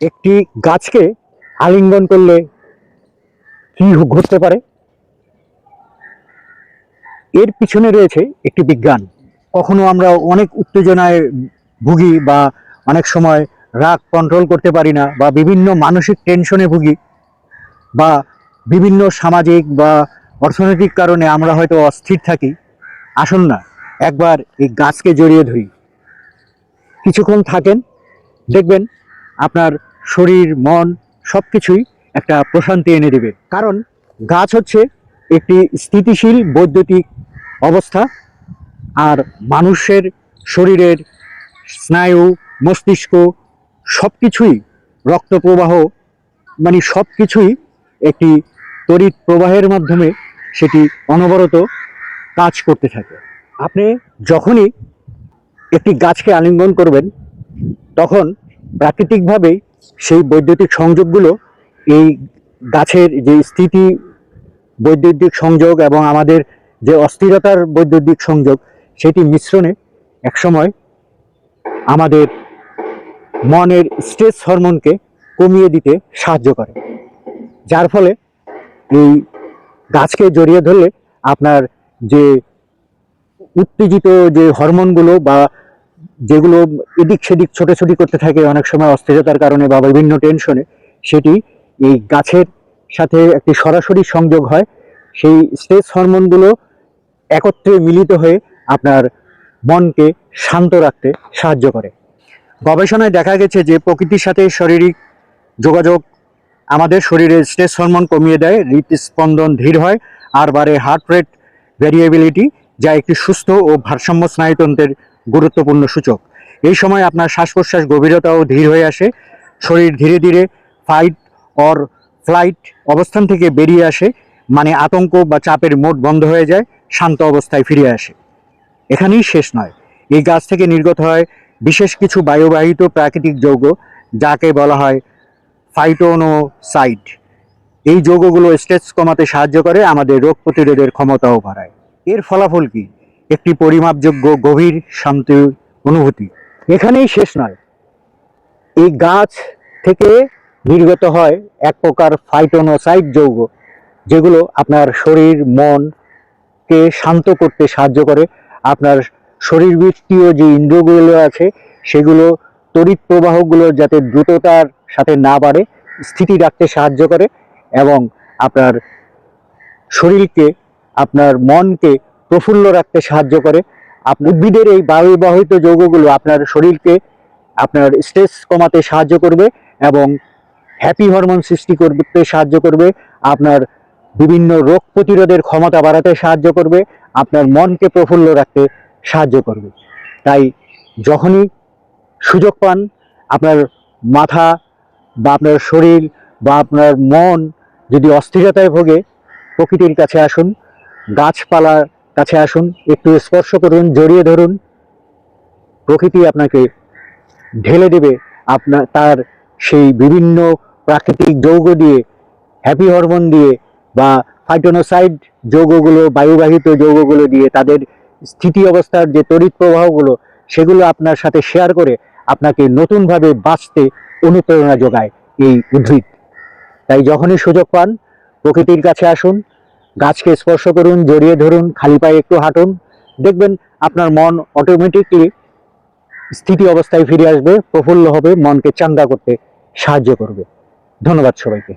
একটি গাছকে আলিঙ্গন করলে কি ঘটতে পারে? এর পিছনে রয়েছে একটি বিজ্ঞান। কখনো আমরা অনেক উত্তেজনায় ভুগি বা অনেক সময় রাগ কন্ট্রোল করতে পারি না বা বিভিন্ন মানসিক টেনশনে ভুগি বা বিভিন্ন সামাজিক বা অর্থনৈতিক কারণে আমরা হয়তো অস্থির থাকি। আসুন না, একবার এই গাছকে জড়িয়ে ধরি। কিছুক্ষণ থাকেন, দেখবেন আপনার শরীর, মন সব কিছুই একটা প্রশান্তি এনে দেবে। কারণ গাছ হচ্ছে একটি স্থিতিশীল বৈদ্যুতিক অবস্থা আর মানুষের শরীরের স্নায়ু, মস্তিষ্ক সব কিছুই রক্ত প্রবাহ মানে সব কিছুই একটি তড়িৎ প্রবাহের মাধ্যমে সেটি অনবরত কাজ করতে থাকে। আপনি যখনই একটি গাছকে আলিঙ্গন করবেন, তখন প্রাকৃতিকভাবেই সেই বৈদ্যুতিক সংযোগগুলো এই গাছের যে স্থিতি বৈদ্যুতিক সংযোগ এবং আমাদের যে অস্থিরতার বৈদ্যুতিক সংযোগ, সেটি মিশ্রণে একসময় আমাদের মনের স্ট্রেস হরমোনকে কমিয়ে দিতে সাহায্য করে। যার ফলে এই গাছকে জড়িয়ে ধরলে আপনার যে উত্তেজিত যে হরমোনগুলো বা যেগুলো এদিক সেদিক, ছোটাছুটি করতে থাকে, অনেক সময় অস্থিরতার কারণে বা বিভিন্ন টেনশনে সেটি এই গাছের সাথে একটি সরাসরি সংযোগ হয়। সেই স্ট্রেস হরমোনগুলো একত্রে মিলিত হয়ে আপনার মনকে শান্ত রাখতে সাহায্য করে। গবেষণায় দেখা গেছে যে প্রকৃতির সাথে শারীরিক যোগাযোগ আমাদের শরীরে স্ট্রেস হরমোন কমিয়ে দেয়, হৃদস্পন্দন ধীর হয়, আর বাড়ে হার্ট রেট ভ্যারিয়েবিলিটি যা একটি সুস্থ ও ভারসাম্য স্নায়ুতন্ত্রের গুরুত্বপূর্ণ সূচক। এই সময় আপনার শ্বাস প্রশ্বাস গভীরতাও ধীর হয়ে আসে। শরীর ধীরে ধীরে ফাইট অর ফ্লাইট অবস্থান থেকে বেরিয়ে আসে। মানে আতঙ্ক বা চাপের মোট বন্ধ হয়ে যায়, শান্ত অবস্থায় ফিরে আসে। এখানেই শেষ নয়। এই গাছ থেকে নির্গত হয় বিশেষ কিছু বায়ুবাহিত প্রাকৃতিক যৌগ, যাকে বলা হয় ফাইটোনোসাইড এই যৌগগুলো স্ট্রেস কমাতে সাহায্য করে, আমাদের রোগ প্রতিরোধের ক্ষমতাও বাড়ায়। এর ফলাফল কি? একটি পরিমাপযোগ্য গভীর শান্তি অনুভূতি। এখানেই শেষ নয়। এই গাছ থেকে নির্গত হয় এক প্রকার ফাইটোনোসাইড যৌগ, যেগুলো আপনার শরীর মনকে শান্ত করতে সাহায্য করে। আপনার শরীরবৃত্তীয় যে ইন্দ্রগুলো আছে, সেগুলো তড়িৎ প্রবাহগুলো যাতে দ্রুততার সাথে না বাড়ে, স্থিতি রাখতে সাহায্য করে এবং আপনার শরীরকে, আপনার মনকে প্রফুল্ল রাখতে সাহায্য করে। উদ্ভিদের এই বায়ুবাহিত যৌগগুলো আপনার শরীরকে, আপনার স্ট্রেস কমাতে সাহায্য করবে এবং হ্যাপি হরমোন সৃষ্টি করতে সাহায্য করবে। আপনার বিভিন্ন রোগ প্রতিরোধের ক্ষমতা বাড়াতে সাহায্য করবে। আপনার মনকে প্রফুল্ল রাখতে সাহায্য করবে। তাই যখনই সুযোগ পান, আপনার মাথা বা আপনার শরীর বা আপনার মন যদি অস্থিরতায় ভোগে, প্রকৃতির কাছে আসুন। গাছপালার কাছে আসুন, একটু স্পর্শ করুন, জড়িয়ে ধরুন। প্রকৃতি আপনাকে ঢেলে দেবে আপনার, তার সেই বিভিন্ন প্রাকৃতিক যৌগ দিয়ে হ্যাপি হরমোন দিয়ে বা ফাইটোনোসাইড যৌগগুলো, বায়ুবাহিত যৌগগুলো দিয়ে তাদের স্থিতি অবস্থার যে তড়িৎ প্রবাহগুলো, সেগুলো আপনার সাথে শেয়ার করে আপনাকে নতুনভাবে বাঁচতে অনুপ্রেরণা যোগায় এই উদ্ভিদ। তাই যখনই সুযোগ পান, প্রকৃতির কাছে আসুন গাছকে স্পর্শ করুন, জড়িয়ে ধরুন, খালি পায়ে একটু হাঁটুন। দেখবেন আপনার মন অটোমেটিকলি স্থিতি অবস্থায় ফিরে আসবে, প্রফুল্ল হবে, মনকে চাঙ্গা করতে সাহায্য করবে। ধন্যবাদ সবাইকে।